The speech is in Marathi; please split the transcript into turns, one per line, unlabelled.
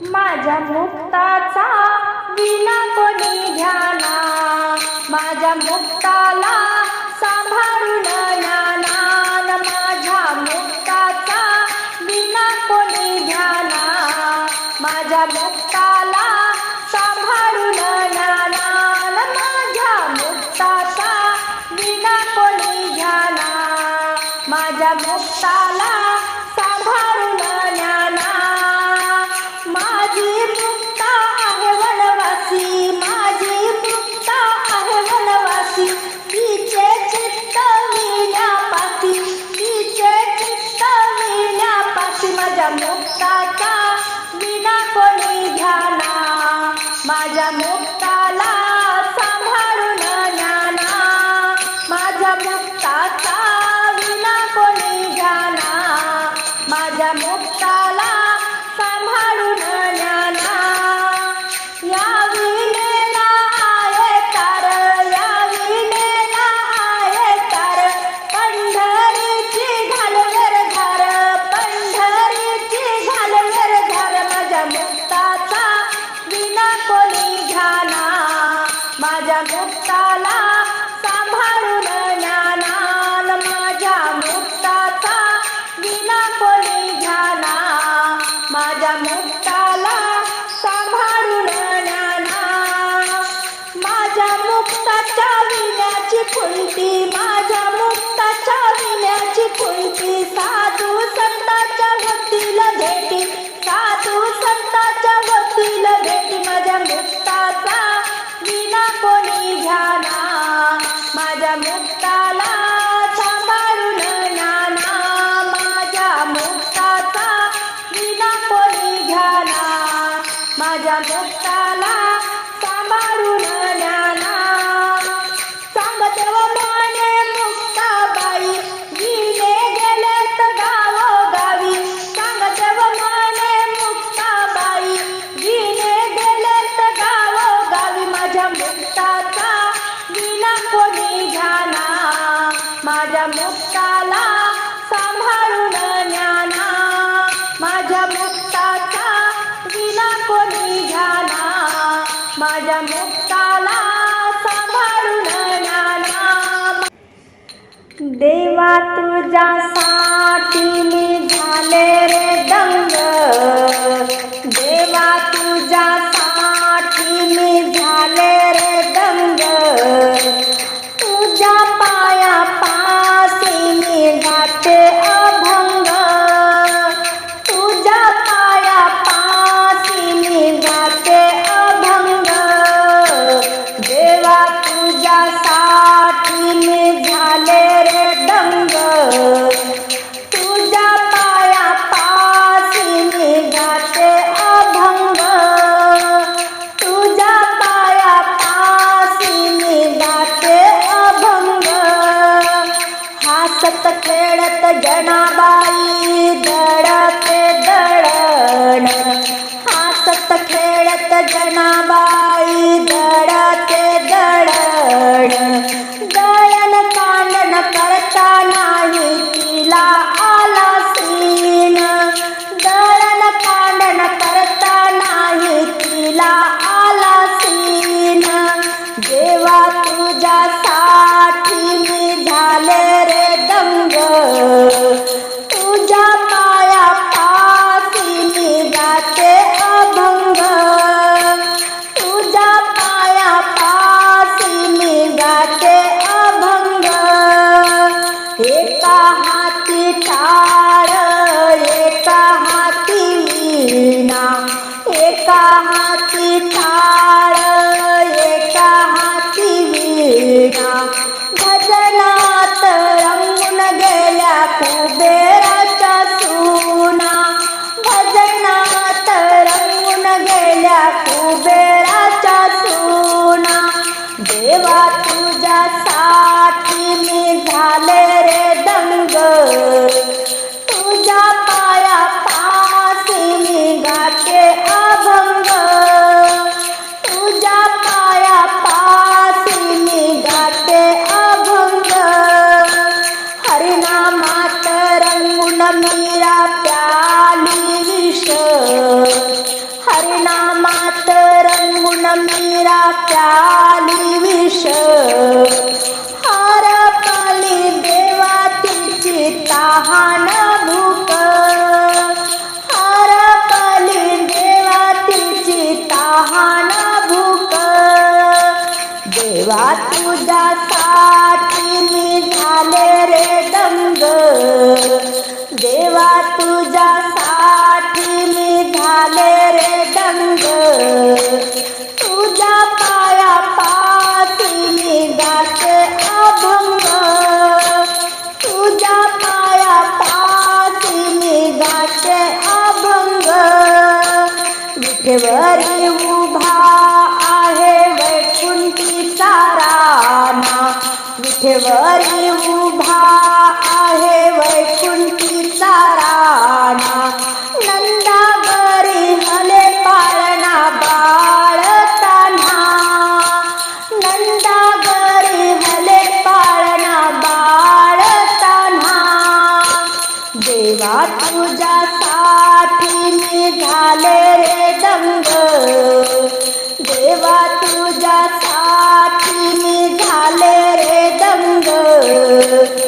माझ्या मुक्ताचा विना कोणी ध्याना. माझ्या मुक्ताला सांभाळून नाना. माझ्या मुक्ताचा विना कोणी ध्याना. माझ्या मुक्ताला सांभाळून नाना. माझ्या मुक्ताचा विना कोणी ध्याना. माझ्या मुक्ताला सांभाळून 的妈。माझ्या मुक्ताला सांभाळून नाना देवा तुझ्या तुझ्यासाठी ma ba विना भजनात रमून गेल्या कुबेराच्या सुना. भजनात रमून गेल्या कुबेराच्या सुना. देवा मेरा प्याली विष हारा पाली देवा तिची तहाना. तुझ्यासाठी मी झाले रे दंग. देवा तुझ्यासाठी मी झाले रे दंग.